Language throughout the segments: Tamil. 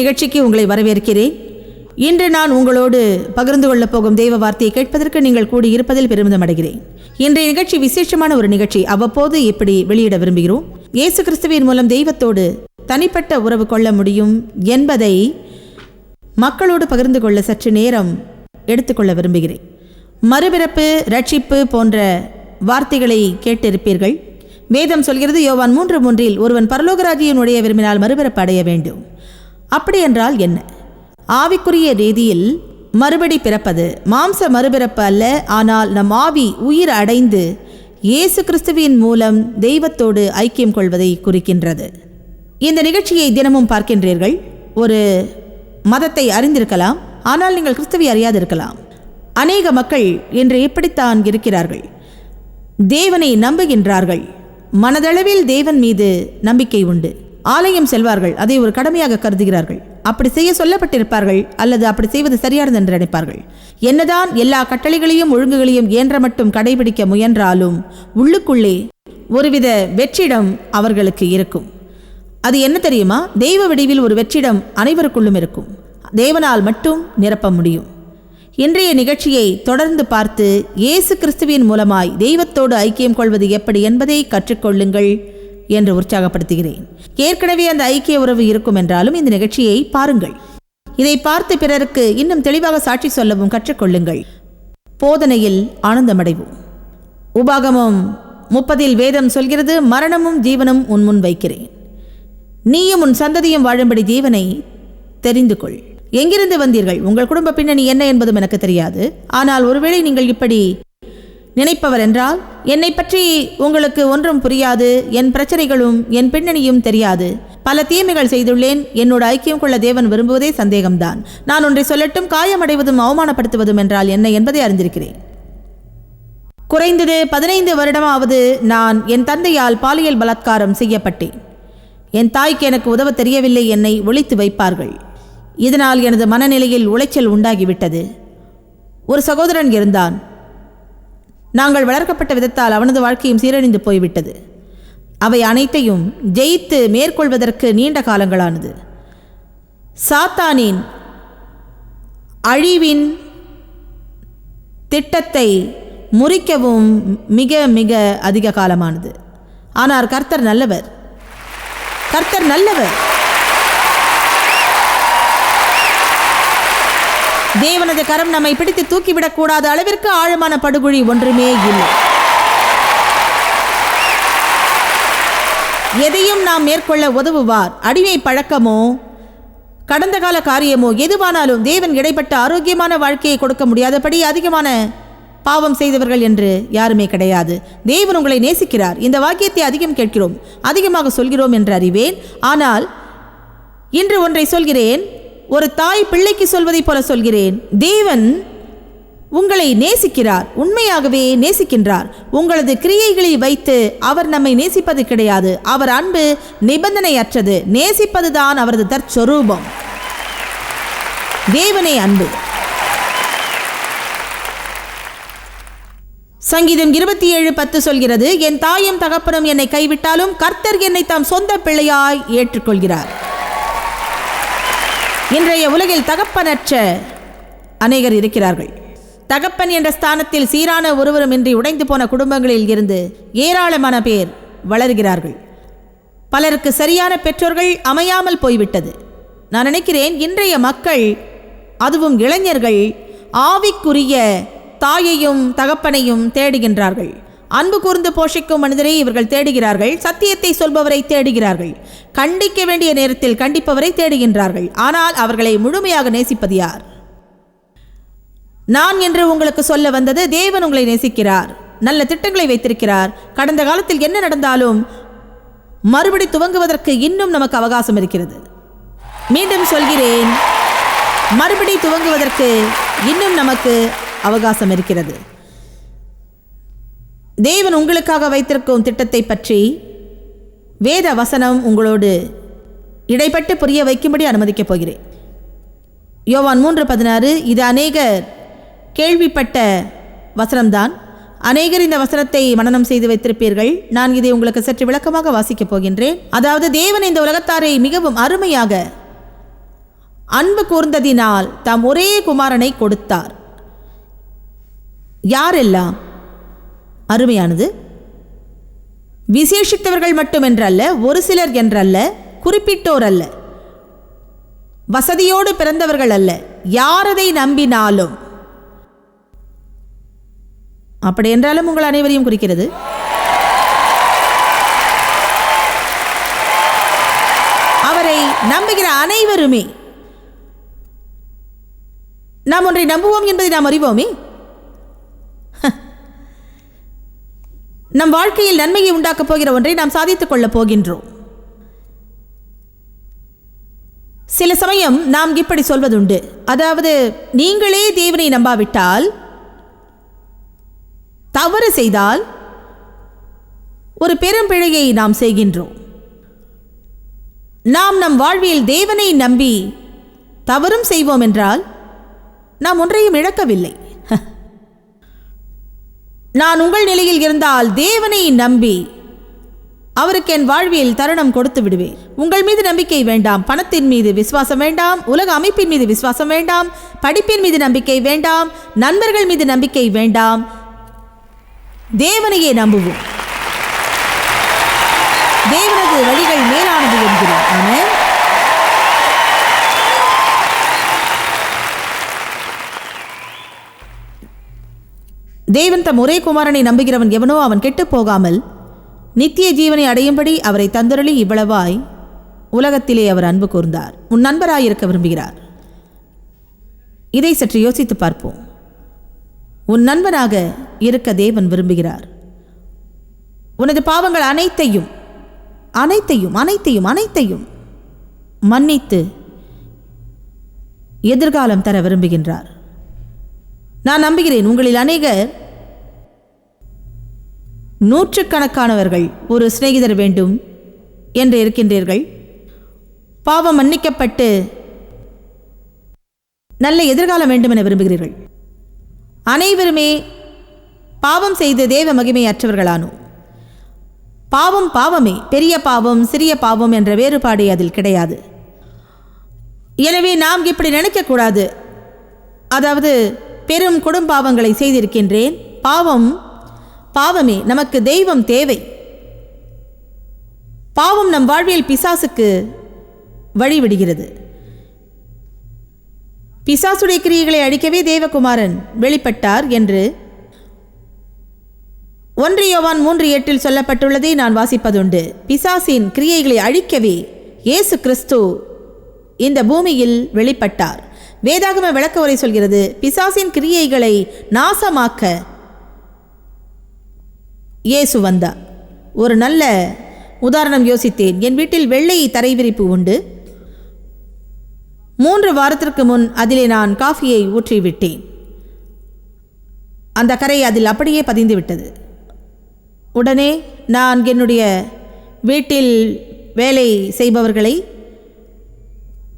நிகழ்ச்சிக்கு உங்களை வரவேற்கிறேன். இன்று நான் உங்களோடு பகிர்ந்து கொள்ளப் போகும் தெய்வ வார்த்தையை கேட்பதற்கு நீங்கள் கூடியிருப்பதில் பெருமிதம் அடைகிறேன் இன்றைய நிகழ்ச்சி விசேஷமான ஒரு நிகழ்ச்சி. அவ்வப்போது இப்படி வெளியிட விரும்புகிறோம். இயேசு கிறிஸ்துவின் மூலம் தெய்வத்தோடு தனிப்பட்ட உறவு கொள்ள முடியும் என்பதை மக்களோடு பகிர்ந்து கொள்ள சற்று நேரம் எடுத்துக்கொள்ள விரும்புகிறேன். மறுபிறப்பு ரட்சிப்பு போன்ற வார்த்தைகளை கேட்டிருப்பீர்கள். வேதம் சொல்கிறது யோவான் மூன்று மூன்றில் ஒருவன் பரலோகராஜியை நுழைய விரும்பினால் மறுபிறப்பு அடைய வேண்டும். அப்படி என்றால் என்ன? ஆவிக்குரிய ரீதியில் மறுபடி பிறப்பது மாம்ச மறுபிறப்பு அல்ல ஆனால் நம் ஆவி உயிர் அடைந்து இயேசு கிறிஸ்துவின் மூலம் தெய்வத்தோடு ஐக்கியம் கொள்வதை குறிக்கின்றது. இந்த நிகழ்ச்சியை தினமும் பார்க்கின்றீர்கள். ஒரு மதத்தை அறிந்திருக்கலாம் ஆனால் நீங்கள் கிறிஸ்துவை அறியாதிருக்கலாம். அநேக மக்கள் இன்று இப்படித்தான் இருக்கிறார்கள். தேவனை நம்புகின்றார்கள். மனதளவில் தேவன் மீது நம்பிக்கை உண்டு. ஆலயம் செல்வார்கள். அதை ஒரு கடமையாக கருதுகிறார்கள். அப்படி செய்ய சொல்லப்பட்டிருப்பார்கள் அல்லது அப்படி செய்வது சரியானது என்று நினைப்பார்கள். என்னதான் எல்லா கட்டளைகளையும் ஒழுங்குகளையும் இயன்ற மட்டும் கடைபிடிக்க முயன்றாலும் உள்ளுக்குள்ளே ஒருவித வெற்றிடம் அவர்களுக்கு இருக்கும். அது என்ன தெரியுமா? தெய்வ வடிவில் ஒரு வெற்றிடம் அனைவருக்குள்ளும் இருக்கும். தேவனால் மட்டும் நிரப்ப முடியும். இன்றைய நிகழ்ச்சியை தொடர்ந்து பார்த்து இயேசு கிறிஸ்துவின் மூலமாய் தெய்வத்தோடு ஐக்கியம் கொள்வது எப்படி என்பதை கற்றுக்கொள்ளுங்கள். என்று உற்சாகப்படுத்துகிறேன். ஏற்கனவே அந்த ஐக்கிய உறவு இருக்கும் என்றாலும் இந்த நிகழ்ச்சியை பாருங்கள். இதை பார்த்து பிறருக்கு இன்னும் தெளிவாக சாட்சி சொல்லவும் கற்றுக்கொள்ளுங்கள். போதனையில் ஆனந்தமடைவோம். உபாகமம் முப்பதில் வேதம் சொல்கிறது மரணமும் ஜீவனும் உன் முன் வைக்கிறேன். நீயும் உன் சந்ததியும் வாழும்படி ஜீவனை தெரிந்து கொள். எங்கிருந்து வந்தீர்கள்? உங்கள் குடும்ப பின்னணி என்ன என்பதும் எனக்கு தெரியாது. ஆனால் ஒருவேளை நீங்கள் இப்படி நினைப்பவர் என்றால் என்னை பற்றி உங்களுக்கு ஒன்றும் புரியாது என் பிரச்சனைகளும் என் பின்னணியும் தெரியாது. பல தீமைகள் செய்துள்ளேன் என்னோட ஐக்கியம் கொள்ள தேவன் விரும்புவதே சந்தேகம்தான். நான் ஒன்றை சொல்லட்டும் காயமடைவதும் அவமானப்படுத்துவதும் என்றால் என்ன என்பதை அறிந்திருக்கிறேன். குறைந்தது பதினைந்து வருடமாவது நான் என் தந்தையால் பாலியல் பலாத்காரம் செய்யப்பட்டேன். என் தாய்க்கு எனக்கு உதவ தெரியவில்லை என்னை ஒழித்து வைப்பார்கள். இதனால் எனது மனநிலையில் உளைச்சல் உண்டாகிவிட்டது. ஒரு சகோதரன் இருந்தான். நாங்கள் வளர்க்கப்பட்ட விதத்தால் அவனது வாழ்க்கையும் சீரழிந்து போய்விட்டது. அவை அனைத்தையும் ஜெயித்து மேற்கொள்வதற்கு நீண்ட காலங்களானது. சாத்தானின் அழிவின் திட்டத்தை முறிக்கவும் மிக மிக அதிக காலமானது. ஆனால் கர்த்தர் நல்லவர். கர்த்தர் நல்லவர். தேவனது கரம் நம்மை பிடித்து தூக்கிவிடக் கூடாத அளவிற்கு ஆழமான படுகொழி ஒன்றுமே இல்லை. எதையும் நாம் மேற்கொள்ள உதவுவார். அடிமை பழக்கமோ கடந்த கால காரியமோ எதுவானாலும் தேவன் இடைப்பட்ட ஆரோக்கியமான வாழ்க்கையை கொடுக்க முடியாதபடி அதிகமான பாவம் செய்தவர்கள் என்று யாருமே கிடையாது. தேவன் உங்களை நேசிக்கிறார். இந்த வாக்கியத்தை அதிகம் கேட்கிறோம். அதிகமாக சொல்கிறோம் என்று அறிவேன். ஆனால் இன்று ஒன்றை சொல்கிறேன். ஒரு தாய் பிள்ளைக்கு சொல்வதைப் போல சொல்கிறேன். தேவன் உங்களை நேசிக்கிறார். உண்மையாகவே நேசிக்கின்றார். உங்களது கிரியைகளை வைத்து அவர் நம்மை நேசிப்பது கிடையாது. அவர் அன்பு நிபந்தனையற்றது. நேசிப்பதுதான் அவரது தற்சொரூபம் தேவனே அன்பு. சங்கீதம் இருபத்தி ஏழு பத்து சொல்கிறது என் தாயும் தகப்பனும் என்னை கைவிட்டாலும் கர்த்தர் என்னை தாம் சொந்த பிள்ளையாய் ஏற்றுக்கொள்கிறார். இன்றைய உலகில் தகப்பனற்ற அநேகர் இருக்கிறார்கள். தகப்பன் என்ற ஸ்தானத்தில் சீரான ஒருவரும் இன்றி உடைந்து போன குடும்பங்களில் இருந்து ஏராளமான பேர் வளர்கிறார்கள். பலருக்கு சரியான பெற்றோர்கள் அமையாமல் போய்விட்டது. நான் நினைக்கிறேன் இன்றைய மக்கள் அதுவும் இளைஞர்கள் ஆவிக்குரிய தாயையும் தகப்பனையும் தேடுகின்றார்கள். அன்பு கூர்ந்து போஷிக்கும் மனிதரை இவர்கள் தேடுகிறார்கள் சத்தியத்தை சொல்பவரை தேடுகிறார்கள். கண்டிக்க வேண்டிய நேரத்தில் கண்டிப்பவரை தேடுகின்றார்கள். ஆனால் அவர்களை முழுமையாக நேசிப்பது யார்? நான் என்று உங்களுக்கு சொல்ல வந்தது தேவன் உங்களை நேசிக்கிறார். நல்ல திட்டங்களை வைத்திருக்கிறார். கடந்த காலத்தில் என்ன நடந்தாலும் மறுபடி துவங்குவதற்கு இன்னும் நமக்கு அவகாசம் இருக்கிறது. மீண்டும் சொல்கிறேன் மறுபடி துவங்குவதற்கு இன்னும் நமக்கு அவகாசம் இருக்கிறது. தேவன் உங்களுக்காக வைத்திருக்கும் திட்டத்தை பற்றி வேத வசனம் உங்களோடு இடைப்பட்டு புரிய வைக்கும்படி அனுமதிக்கப் போகிறேன். யோவான் மூன்று பதினாறு இது அநேகர் கேள்விப்பட்ட வசனம்தான். அநேகர் இந்த வசனத்தை மனனம் செய்து வைத்திருப்பீர்கள். நான் இதை உங்களுக்கு சற்று விளக்கமாக வாசிக்கப் போகின்றேன். அதாவது தேவன் இந்த உலகத்தாரை மிகவும் அருமையாக அன்பு கூர்ந்ததினால் தாம் ஒரே குமாரனை கொடுத்தார். யாரெல்லாம்? அருமையானது. விசேஷித்தவர்கள் மட்டுமென்றல்ல ஒரு சிலர் என்றல்ல குறிப்பிட்டோர் அல்ல. வசதியோடு பிறந்தவர்கள் அல்ல யாரதை நம்பினாலும். அப்படி என்றாலும் உங்கள் அனைவரையும் குறிக்கிறது. அவரை நம்புகிற அனைவருமே நாம் ஒன்றை நம்புவோம் என்பதை நாம் அறிவோமே? நம் வாழ்க்கையில் நன்மையை உண்டாக்கப் போகிற ஒன்றை நாம் சாதித்துக் கொள்ளப் போகின்றோம். சில சமயம் நாம் இப்படி சொல்வதுண்டு. அதாவது நீங்களே தேவனை நம்பாவிட்டால் தவறு செய்தால் ஒரு பெரும் பிழையை நாம் செய்கின்றோம். நாம் நம் வாழ்வில் தேவனை நம்பி தவறும் செய்வோம் என்றால் நாம் ஒன்றையும் இழக்கவில்லை. நான் உங்கள் நிலையில் இருந்தால் தேவனை நம்பி அவருக்கு என் வாழ்வில் தருணம் கொடுத்து விடுவேன். உங்கள் மீது நம்பிக்கை வேண்டாம். பணத்தின் மீது விசுவாசம் வேண்டாம். உலக அமைப்பின் மீது விசுவாசம் வேண்டாம். படிப்பின் மீது நம்பிக்கை வேண்டாம். நண்பர்கள் மீது நம்பிக்கை வேண்டாம். தேவனையே நம்புவோம். தேவனது வழிகள் மேலானது என்கிறோம். ஆமென். தேவன் தம் ஒரே குமாரனை நம்புகிறவன் எவனோ அவன் கெட்டுப் போகாமல் நித்திய ஜீவனை அடையும்படி அவரை தந்தருளி இவ்வளவாய் உலகத்திலே அவர் அன்பு கூர்ந்தார். உன் நண்பராயிருக்க விரும்புகிறார். இதை சற்று யோசித்து பார்ப்போம். உன் நண்பனாக இருக்க தேவன் விரும்புகிறார். உனது பாவங்கள் அனைத்தையும் அனைத்தையும் அனைத்தையும் அனைத்தையும் மன்னித்து எதிர்காலம் தர விரும்புகின்றார். நான் நம்புகிறேன் உங்களில் அநேகர் நூற்றுக்கணக்கானவர்கள் ஒரு சிநேகிதர் வேண்டும் என்று இருக்கின்றீர்கள். பாவம் மன்னிக்கப்பட்டு நல்ல எதிர்காலம் வேண்டும் என விரும்புகிறீர்கள். அனைவருமே பாவம் செய்து தேவ மகிமையற்றவர்களானோ பாவம் பாவமே பெரிய பாவம் சிறிய பாவம் என்ற வேறுபாடு அதில் கிடையாது. எனவே நாம் இப்படி நினைக்கக்கூடாது. அதாவது பெரும் கொடும்பாவங்களை செய்திருக்கின்றேன். பாவம் பாவமே நமக்கு தெய்வம் தேவை. பாவம் நம் வாழ்வியல் பிசாசுக்கு வழிவிடுகிறது. பிசாசுடைய கிரியைகளை அழிக்கவே தேவகுமாரன் வெளிப்பட்டார் என்று ஒன்று யோவான் மூன்று எட்டில் சொல்லப்பட்டுள்ளதை நான் வாசிப்பதுண்டு. பிசாசின் கிரியைகளை அழிக்கவே இயேசு கிறிஸ்து இந்த பூமியில் வெளிப்பட்டார். வேதாகம விளக்க உரை சொல்கிறது பிசாசின் கிரியைகளை நாசமாக்க இயேசு வந்தா ஒரு நல்ல உதாரணம் யோசித்தேன். என் வீட்டில் வெள்ளை தரை விரிப்பு உண்டு. மூன்று வாரத்திற்கு முன் அதிலே நான் காஃபியை ஊற்றிவிட்டேன். அந்த கரை அதில் அப்படியே பதிந்து விட்டது உடனே நான் என்னுடைய வீட்டில் வேலை செய்பவர்களை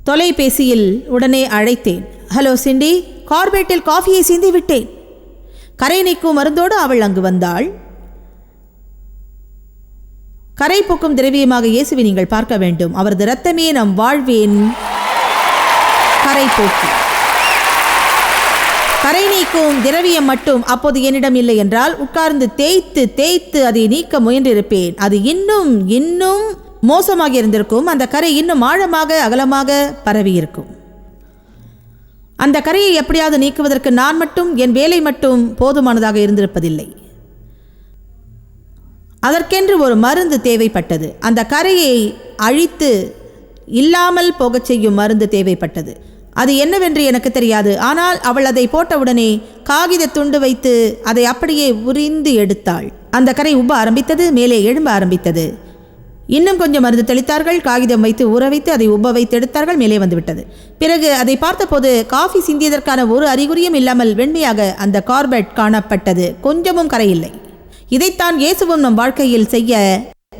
தொலைபேசியில் உடனே அழைத்தேன். ஹலோ சிண்டி கார்பேட்டில் காஃபியை சிந்தி விட்டேன் கரை நீக்கும் மருந்தோடு அவள் அங்கு வந்தாள். கரை போக்கும் திரவியமாக இயேசுவை நீங்கள் பார்க்க வேண்டும். அவரது இரத்தமே நம் வாழ்வின் கரை போக்கு கரை நீக்கும் திரவியம் மட்டும் அப்போது என்னிடம் இல்லை என்றால் உட்கார்ந்து தேய்த்து தேய்த்து அதை நீக்க முயன்றிருப்பேன். அது இன்னும் இன்னும் மோசமாக இருந்திருக்கும். அந்த கரை இன்னும் ஆழமாக அகலமாக பரவி இருக்கும். அந்த கரையை எப்படியாவது நீக்குவதற்கு நான் மட்டும் என் வேலை மட்டும் போதுமானதாக இருந்திருப்பதில்லை. அதற்கென்று ஒரு மருந்து தேவைப்பட்டது. அந்த கரையை அழித்து இல்லாமல் போகச் செய்யும் மருந்து தேவைப்பட்டது. அது என்னவென்று எனக்கு தெரியாது. ஆனால் அவள் அதை போட்டவுடனே காகித துண்டு வைத்து அதை அப்படியே உறிந்து எடுத்தாள். அந்த கரை உப்ப ஆரம்பித்தது மேலே எழும்ப ஆரம்பித்தது. இன்னும் கொஞ்சம் மருந்து தெளித்தார்கள். காகிதம் வைத்து ஊற வைத்து அதை உப்ப வைத்து எடுத்தார்கள். மேலே வந்துவிட்டது. பிறகு அதை பார்த்தபோது காஃபி சிந்தியதற்கான ஒரு அறிகுறியும் இல்லாமல் வெண்மையாக அந்த கார்பெட் காணப்பட்டது. கொஞ்சமும் கரையில்லை. இதைத்தான் இயேசுவும் நம் வாழ்க்கையில் செய்ய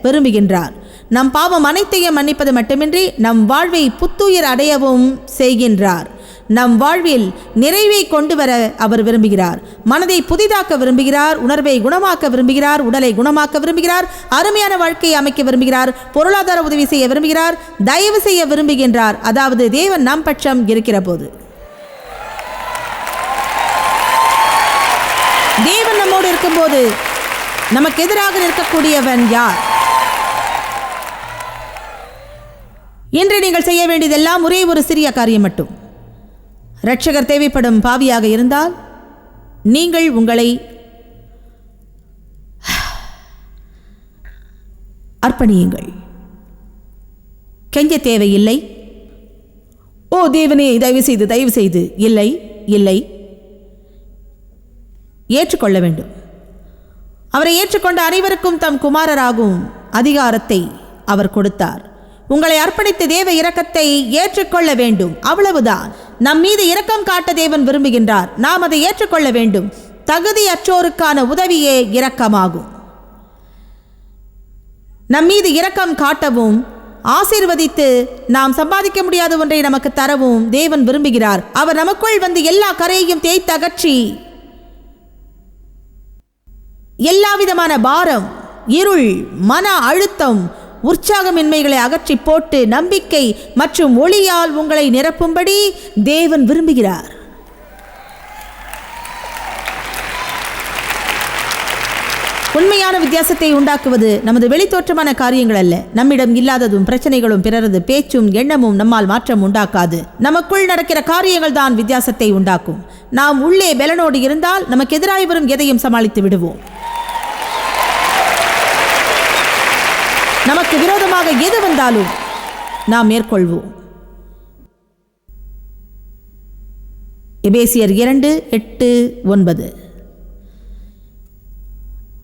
விரும்புகின்றார். நம் பாவம் அனைத்தையும் மன்னிப்பது மட்டுமின்றி நம் வாழ்வை புத்துயிர் அடையவும் செய்கின்றார். நம் வாழ்வில் நிறைவை கொண்டு வர அவர் விரும்புகிறார். மனதை புதிதாக்க விரும்புகிறார். உணர்வை குணமாக்க விரும்புகிறார். உடலை குணமாக்க விரும்புகிறார். அருமையான வாழ்க்கையை அமைக்க விரும்புகிறார். பொருளாதார உதவி செய்ய விரும்புகிறார். தயவு செய்ய விரும்புகின்றார். அதாவது தேவன் நம் பட்சம் இருக்கிற போது தேவன் நம்மோடு இருக்கும்போது நமக்கு எதிராக நிற்கக்கூடியவன் யார்? இன்று நீங்கள் செய்ய வேண்டியதெல்லாம் ஒரே ஒரு சிறிய காரியம் மட்டும். ரட்சகர் தேவைப்படும் பாவியாக இருந்தால் நீங்கள் உங்களை அர்ப்பணியுங்கள். கெஞ்ச தேவையில்லை. ஓ தேவனே தயவு செய்து தயவு செய்து இல்லை இல்லை. ஏற்றுக்கொள்ள வேண்டும். அவரை ஏற்றுக்கொண்ட அனைவருக்கும் தம் குமாரராகும் அதிகாரத்தை அவர் கொடுத்தார். உங்களை அர்ப்பணித்த தேவ இரக்கத்தை ஏற்றுக்கொள்ள வேண்டும். அவ்வளவுதான். நம் மீது இரக்கம் காட்ட தேவன் விரும்புகின்றார். நாம் அதை ஏற்றுக்கொள்ள வேண்டும். தகுதியற்றோருக்கான உதவியே இரக்கமாகும். நம் மீது இரக்கம் காட்டவும் ஆசீர்வதித்து நாம் சம்பாதிக்க முடியாத ஒன்றை நமக்கு தரவும் தேவன் விரும்புகிறார். அவர் நமக்குள் வந்து எல்லா கரையையும் தேய்த்து அகற்றி எல்லாவிதமான பாரம் இருள் மன அழுத்தம் உற்சாகமின்மைகளை அகற்றி போட்டு நம்பிக்கை மற்றும் ஒளியால் உங்களை நிரப்பும்படி தேவன் விரும்புகிறார். உண்மையான வித்தியாசத்தை உண்டாக்குவது நமது வெளித்தோற்றமான காரியங்கள் அல்ல. நம்மிடம் இல்லாததும் பிரச்சனைகளும் பிறரது பேச்சும் எண்ணமும் நம்மால் மாற்றம் உண்டாக்காது. நமக்குள் நடக்கிற காரியங்கள் தான் வித்தியாசத்தை உண்டாக்கும். நாம் உள்ளே பலனோடு இருந்தால் நமக்கு எதிராய் வரும் எதையும் சமாளித்து விடுவோம். நமக்கு விரோதமாக எது வந்தாலும் நாம் மேற்கொள்வோம். எபேசியர் இரண்டு எட்டு ஒன்பது.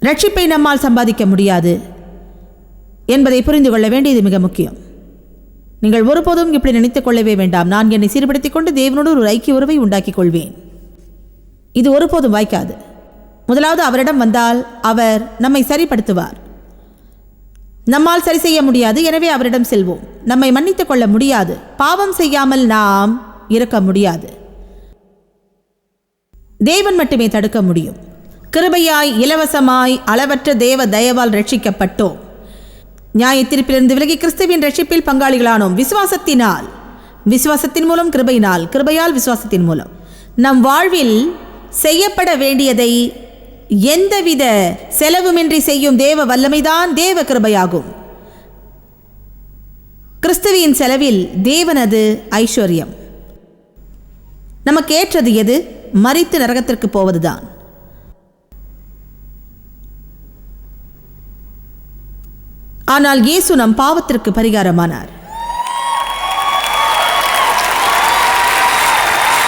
ரட்சிப்பை நம்மால் சம்பாதிக்க முடியாது என்பதை புரிந்து கொள்ள வேண்டியது மிக முக்கியம். நீங்கள் ஒருபோதும் இப்படி நினைத்துக் கொள்ளவே வேண்டாம். நான் என்னை சீர்படுத்திக் கொண்டு தேவனோடு ஒரு ஐக்கிய உறவை உண்டாக்கிக் கொள்வேன். இது ஒருபோதும் வாய்க்காது. முதலாவது அவரிடம் வந்தால் அவர் நம்மை சரிப்படுத்துவார். நம்மால் சரி செய்ய முடியாது. எனவே அவரிடம் செல்வோம். நம்மை மன்னித்துக் கொள்ள முடியாது. பாவம் செய்யாமல் நாம் இருக்க முடியாது. தேவன் மட்டுமே தடுக்க முடியும். கிருபையாய் இலவசமாய் அளவற்ற தேவ தயவால் ரட்சிக்கப்பட்டோம். நியாய தீர்ப்பிலிருந்து விலகி கிறிஸ்துவின் ரட்சிப்பில் பங்காளிகளானோம். விசுவாசத்தினால் விசுவாசத்தின் மூலம் கிருபையினால் கிருபையால் விசுவாசத்தின் மூலம். நம் வாழ்வில் செய்யப்பட வேண்டியதை எந்தவித செலவுமின்றி செய்யும் தேவ வல்லமைதான் தேவ கிருபையாகும். கிறிஸ்துவின் செலவில் தேவனது ஐஸ்வர்யம். நமக்கு ஏற்றது எது? மறித்து நரகத்திற்கு போவதுதான். ஆனால் இயேசு நம் பாவத்திற்கு பரிகாரமானார்.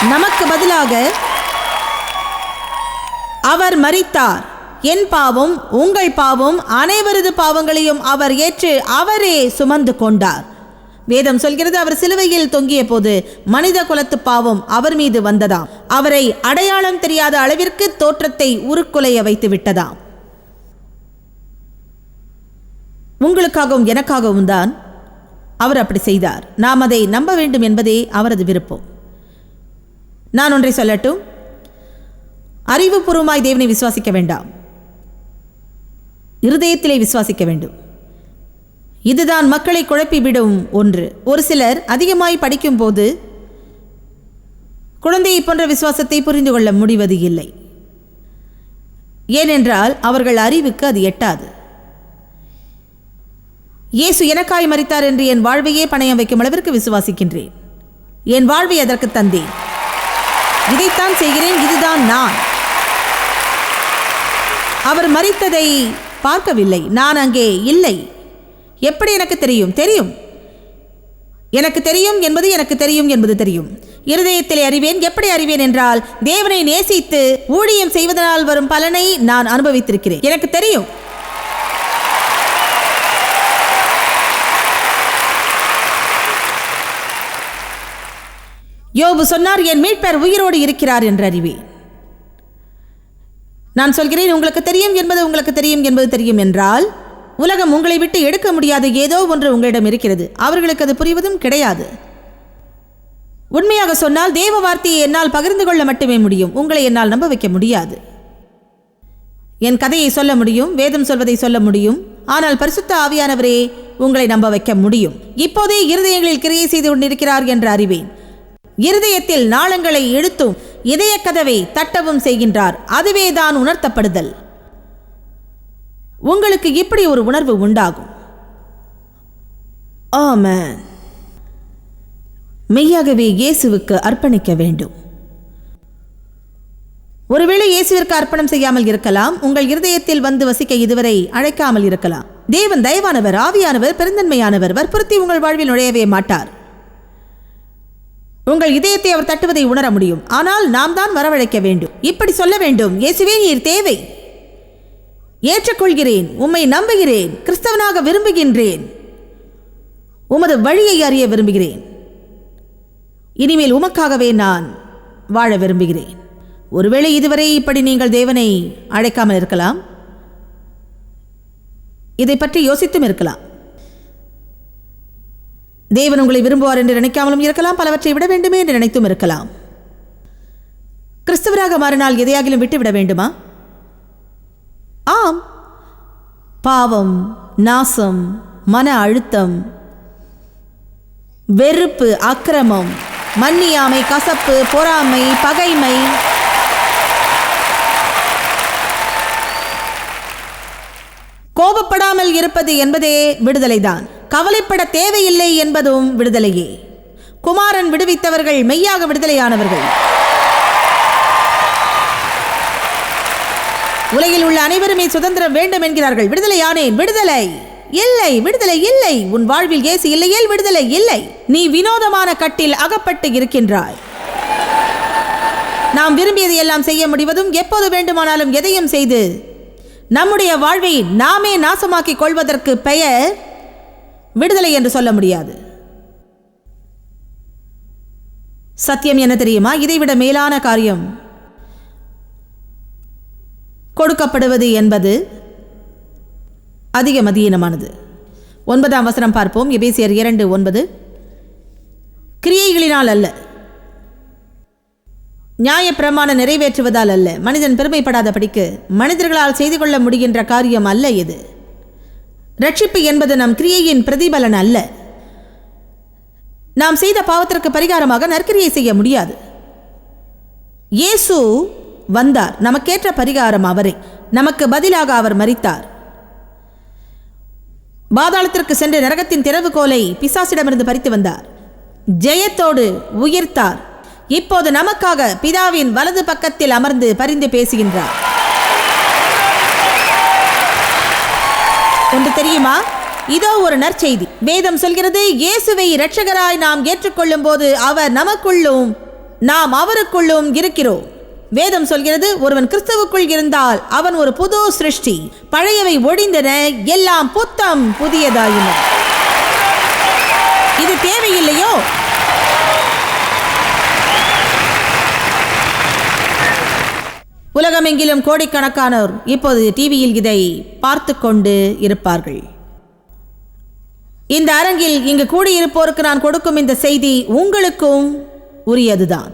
நமக்கு பதிலாக அவர் மறித்தார் என் பாவம் உங்கள் பாவம் அனைவரது பாவங்களையும் அவர் ஏற்று அவரே சுமந்து கொண்டார். வேதம் சொல்கிறது அவர் சிலுவையில் தொங்கிய போது மனித குலத்து பாவம் அவர் மீது வந்ததாம். அவரை அடையாளம் தெரியாத அளவிற்கு தோற்றத்தை உருக்குலைய வைத்து விட்டதாம். உங்களுக்காகவும் எனக்காகவும் தான் அவர் அப்படி செய்தார். நாம் அதை நம்ப வேண்டும் என்பதே அவரது விருப்பம். நான் ஒன்றை சொல்லட்டும். அறிவுபூர்வமாய் தேவனை விசுவாசிக்க வேண்டாம். இருதயத்திலே விசுவாசிக்க வேண்டும். இதுதான் மக்களை குழப்பிவிடும் ஒன்று. ஒரு சிலர் அதிகமாய் படிக்கும்போது குழந்தையை போன்ற விசுவாசத்தை புரிந்து கொள்ள முடிவது இல்லை. ஏனென்றால் அவர்கள் அறிவுக்கு அது எட்டாது. இயேசு எனக்காய் மறித்தார் என்று என் வாழ்வையே பணயம் வைக்கும் அளவிற்கு விசுவாசிக்கின்றேன். என் வாழ்வை அதற்கு தந்தேன். இதைத்தான் செய்கிறேன். இதுதான் நான். அவர் மறித்ததை பார்க்கவில்லை. நான் அங்கே இல்லை. எப்படி எனக்கு தெரியும்? தெரியும். எனக்கு தெரியும் என்பது எனக்கு தெரியும் என்பது தெரியும். இருதயத்திலே அறிவேன். எப்படி அறிவேன் என்றால் தேவனை நேசித்து ஊழியம் செய்வதனால் வரும் பலனை நான் அனுபவித்திருக்கிறேன். எனக்கு தெரியும். யோபு சொன்னார் என் மீட்பர் உயிரோடு இருக்கிறார் என்று அறிவேன். நான் சொல்கிறேன் உங்களுக்கு தெரியும் என்பது உங்களுக்கு தெரியும் என்பது தெரியும் என்றால் உலகம் உங்களை விட்டு எடுக்க முடியாத ஏதோ ஒன்று உங்களிடம் இருக்கிறது. அவர்களுக்கு அது புரிவதும் கிடையாது. உண்மையாக சொன்னால் தேவ வார்த்தையை என்னால் பகிர்ந்து கொள்ள மட்டுமே முடியும். உங்களை என்னால் நம்ப வைக்க முடியாது. என் கதையை சொல்ல முடியும் வேதம் சொல்வதை சொல்ல முடியும். ஆனால் பரிசுத்த ஆவியானவரே உங்களை நம்ப வைக்க முடியும். இப்போதே இருதயங்களில் கிரியை செய்து கொண்டிருக்கிறார் என்று அறிவேன். இருதயத்தில் நாளங்களை இழுத்தும் இதய கதவை தட்டவும் செய்கின்றார். அதுவே தான் உணர்த்தப்படுதல். உங்களுக்கு இப்படி ஒரு உணர்வு உண்டாகும். ஆமென். மெய்யாகவே இயேசுவுக்கு அர்ப்பணிக்க வேண்டும். ஒருவேளை இயேசுவிற்கு அர்ப்பணம் செய்யாமல் இருக்கலாம். உங்கள் இருதயத்தில் வந்து வசிக்க இதுவரை அழைக்காமல் இருக்கலாம். தேவன் தயவானவர் ஆவியானவர் பெருந்தன்மையானவர் வற்புறுத்தி உங்கள் வாழ்வில் நுழையவே மாட்டார். உங்கள் இதயத்தை அவர் தட்டுவதை உணர முடியும். ஆனால் நாம் தான் வரவழைக்க வேண்டும். இப்படி சொல்ல வேண்டும். இயேசுவே நீர் தேவை. ஏற்றுக்கொள்கிறேன். உம்மை நம்புகிறேன். கிறிஸ்தவனாக விரும்புகின்றேன். உமது வழியை அறிய விரும்புகிறேன். இனிமேல் உமக்காகவே நான் வாழ விரும்புகிறேன். ஒருவேளை இதுவரை இப்படி நீங்கள் தேவனை அழைக்காமல் இருக்கலாம். இதை பற்றி யோசித்தும் இருக்கலாம். தேவன் உங்களை விரும்புவார் என்று நினைக்காமலும் இருக்கலாம் பலவற்றை விட வேண்டுமே என்று நினைத்தும் இருக்கலாம். கிறிஸ்தவராக மாறினால் எதையாகிலும் விட்டுவிட வேண்டுமா? ஆம். பாவம் நாசம் மன அழுத்தம் வெறுப்பு அக்கிரமம் மன்னியாமை கசப்பு பொறாமை பகைமை. கோபப்படாமல் இருப்பது என்பதே விடுதலைதான். கவலைப்பட தேவையில்லை என்பதும் விடுதலையே. குமாரன் விடுவித்தவர்கள் மெய்யாக விடுதலையானவர்கள். உலகில் உள்ள அனைவருமே சுதந்திரம் வேண்டும் என்கிறார்கள். விடுதலையானேன் விடுதலை. இல்லை விடுதலை இல்லை. உன் வாழ்வில் ஏசி இல்லையேல் விடுதலை இல்லை. நீ வினோதமான கட்டில் அகப்பட்டு இருக்கின்றாய். நாம் விரும்பியதை எல்லாம் செய்ய முடிவதும் எப்போது வேண்டுமானாலும் எதையும் செய்து நம்முடைய வாழ்வை நாமே நாசமாக்கிக் கொள்வதற்கு பெயர் விடுதலை என்று சொல்ல முடியாது. சத்தியம் என்ன தெரியுமா? இதைவிட மேலான காரியம் கொடுக்கப்படுவது என்பது அதிக மதியீனமானது. ஒன்பதாம் வசனம் பார்ப்போம். எபேசியர் இரண்டு ஒன்பது. கிரியைகளினால் அல்ல. நியாயப்பிரமாணம் நிறைவேற்றுவதால் அல்ல. மனிதன் பெருமைப்படாதபடிக்கு மனிதர்களால் செய்து கொள்ள முடிகின்ற காரியம் அல்ல இது. ரட்சிப்பு என்பது நம் கிரியையின் பிரதிபலன் அல்ல. நாம் செய்த பாவத்திற்கு பரிகாரமாக நற்கிரியை செய்ய முடியாது. இயேசு வந்தார். நமக்கேற்ற பரிகாரம் அவரே. நமக்கு பதிலாக அவர் மறித்தார் பாதாளத்திற்கு சென்று நரகத்தின் திறவுகோலை பிசாசிடமிருந்து பறித்து வந்தார். ஜெயத்தோடு உயிர்த்தார். இப்போது நமக்காக பிதாவின் வலது பக்கத்தில் அமர்ந்து பரிந்து பேசுகின்றார். ஒன்று தெரியுமா? இதோ ஒரு நற்செய்தி. வேதம் சொல்கிறது இயேசுவை இரட்சகராய் நாம் ஏற்றுக்கொள்ளும் போது அவர் நமக்குள்ளும் நாம் அவருக்குள்ளும் இருக்கிறோம். வேதம் சொல்கிறது ஒருவன் கிறிஸ்துவுக்குள் இருந்தால் அவன் ஒரு புது சிருஷ்டி. பழையவை ஒழிந்தன எல்லாம் புத்தம் புதியதாயின. இது தேவையில்லையோ? உலகமெங்கிலும் கோடிக்கணக்கானோர் இப்போது டிவியில் இதை பார்த்து கொண்டு இருப்பார்கள். இந்த அரங்கில் இங்கு கூடியிருப்போருக்கு நான் கொடுக்கும் இந்த செய்தி உங்களுக்கும் உரியதுதான்.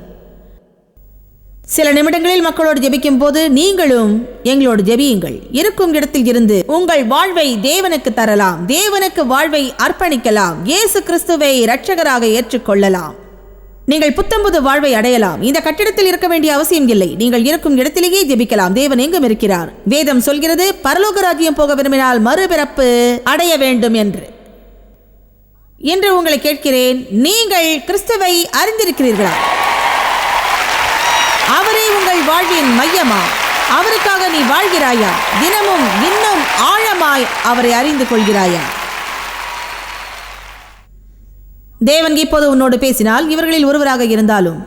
சில நிமிடங்களில் மக்களோடு ஜெபிக்கும் போது நீங்களும் எங்களோடு ஜெபியுங்கள். இருக்கும் இடத்தில் இருந்து உங்கள் வாழ்வை தேவனுக்கு தரலாம். தேவனுக்கு வாழ்வை அர்ப்பணிக்கலாம். இயேசு கிறிஸ்துவை இரட்சகராக ஏற்றுக்கொள்ளலாம். நீங்கள் புத்தம்புது வாழ்வை அடையலாம். இந்த கட்டிடத்தில் இருக்க வேண்டிய அவசியம் இல்லை. நீங்கள் இருக்கும் இடத்திலேயே ஜெபிக்கலாம். தேவன் எங்கும் இருக்கிறார். வேதம் சொல்கிறது பரலோக ராஜ்யம் போக விரும்பினால் மறுபிறப்பு அடைய வேண்டும் என்று. என்று உங்களை கேட்கிறேன். நீங்கள் கிறிஸ்துவை அறிந்திருக்கிறீர்களா? அவரே உங்கள் வாழ்வின் மையமா? அவருக்காக நீ வாழ்கிறாயா? தினமும் இன்னும் ஆழமாய் அவரை அறிந்து கொள்கிறாயா? தேவன் இப்போது உன்னோடு பேசினால் இவர்களில் ஒருவராக இருந்தாலும்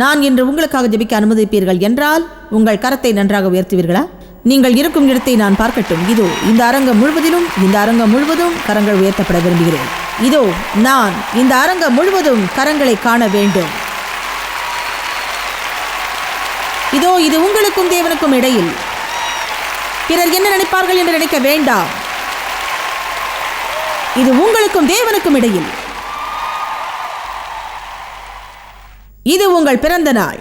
நான் இன்று உங்களுக்காக ஜெபிக்க அனுமதிப்பீர்கள் என்றால் உங்கள் கரத்தை நன்றாக உயர்த்துவீர்களா? நீங்கள் இருக்கும் இடத்தை நான் பார்க்கட்டும். இதோ இந்த அரங்கம் முழுவதிலும் இந்த அரங்கம் முழுவதும் கரங்கள் உயர்த்தப்பட விரும்புகிறேன். இதோ நான் இந்த அரங்கம் முழுவதும் கரங்களை காண வேண்டும். இதோ இது உங்களுக்கும் தேவனுக்கும் இடையில். பிறர் என்ன நினைப்பார்கள் என்று நினைக்க வேண்டாம். இது உங்களுக்கும் தேவனுக்கும் இடையில். இது உங்கள் பிறந்த நாள்.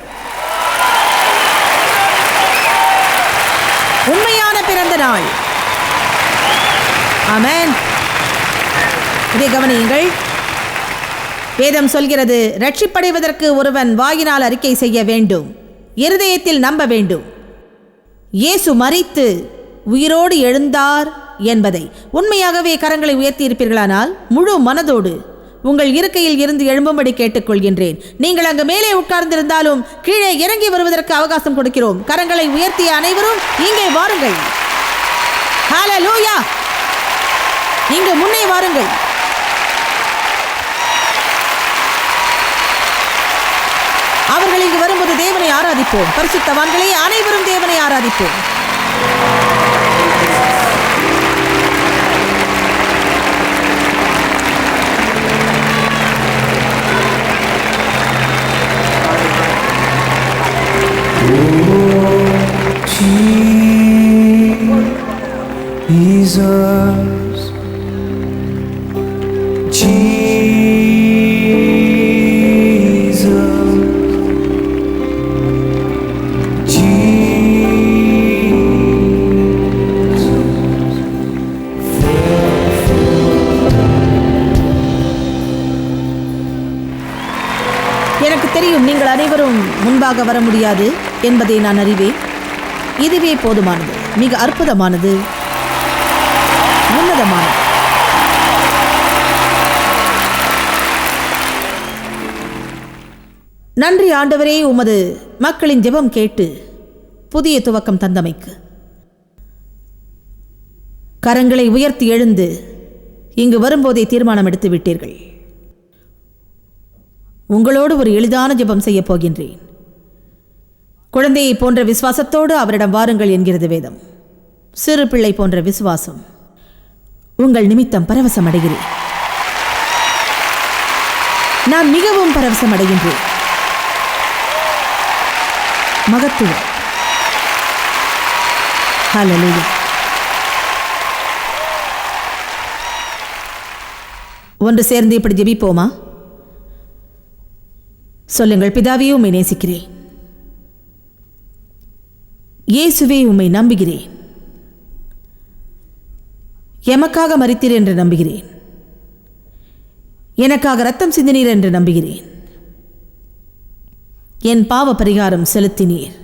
உண்மையான பிறந்த நாள். ஆமென். இதை கவனியுங்கள். வேதம் சொல்கிறது ரட்சிப்படைவதற்கு ஒருவன் வாயினால் அறிக்கை செய்ய வேண்டும். இருதயத்தில் நம்ப வேண்டும். இயேசு மறித்து உயிரோடு எழுந்தார் என்பதை. உண்மையாகவே கரங்களை உயர்த்தி இருப்பீர்களானால் முழு மனதோடு உங்கள் இருக்கையில் இருந்து எழும்பும்படி கேட்டுக்கொள்கின்றேன். நீங்கள் அங்கு மேலே உட்கார்ந்திருந்தாலும் கீழே இறங்கி வருவதற்கு அவகாசம் கொடுக்கிறோம். கரங்களை உயர்த்திய அனைவரும் இங்கே வாருங்கள். இங்கு முன்னே வாருங்கள். அவர்கள் இங்கு வரும்போது தேவனை ஆராதிப்போம். பரிசுத்தவான்களே அனைவரும் தேவனை ஆராதிப்போம். முடியாது என்பதை நான் அறிவேன். இதுவே போதுமானது. மிக அற்புதமானது. உன்னதமானது. நன்றி ஆண்டவரே உமது மக்களின் ஜெபம் கேட்டு புதிய துவக்கம் தந்தமைக்கு. கரங்களை உயர்த்தி எழுந்து இங்கு வரும்போதே தீர்மானம் எடுத்து விட்டீர்கள் உங்களோடு ஒரு எளிதான ஜெபம் செய்யப் போகின்றேன். குழந்தையை போன்ற விசுவாசத்தோடு அவரிடம் வாருங்கள் என்கிறது வேதம். சிறு பிள்ளை போன்ற விசுவாசம். உங்கள் நிமித்தம் பரவசம் அடைகிறேன் நான் மிகவும் பரவசம் அடைகின்றேன் மகத்துவம். ஹalleluya ஒன்று சேர்ந்து இப்படி ஜெபிப்போமா? சொல்லுங்கள் பிதாவையும் நேசிக்கிறேன் இயேசுவே உம்மை நம்புகிறேன். எமக்காக மறித்தீர் என்று நம்புகிறேன். எனக்காக ரத்தம் சிந்தினீர் என்று நம்புகிறேன். என் பாவ பரிகாரம் செலுத்தினீர்.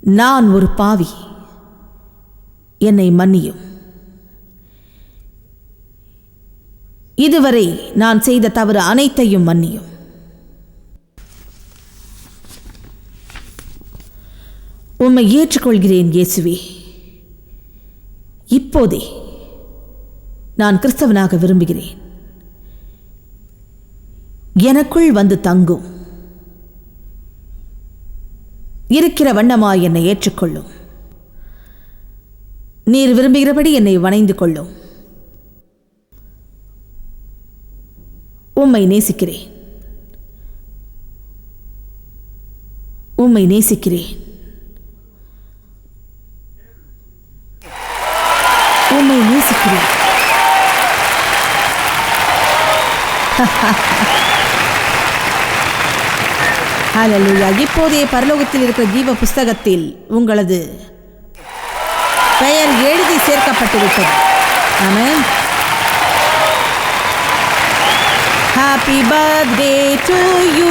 நான் ஒரு பாவி. என்னை மன்னியும். இதுவரை நான் செய்த தவறு அனைத்தையும் மன்னியும். உம்மை ஏற்றுக்கொள்கிறேன் இயேசுவே. இப்போதே நான் கிறிஸ்தவனாக விரும்புகிறேன். எனக்குள் வந்து தங்கும். இருக்கிற வண்ணமாய் என்னை ஏற்றுக்கொள்ளும். நீர் விரும்புகிறபடி என்னை வணைந்து கொள்ளும். உம்மை நேசிக்கிறேன். உம்மை நேசிக்கிறேன். உம்மை நேசிக்கிறேன். ஹalleluya இப்போதைய பரலோகத்தில் இருக்கிற ஜீவ புஸ்தகத்தில் உங்களது பெயர் எழுதி சேர்க்கப்பட்டுவிட்டது amen happy birthday to you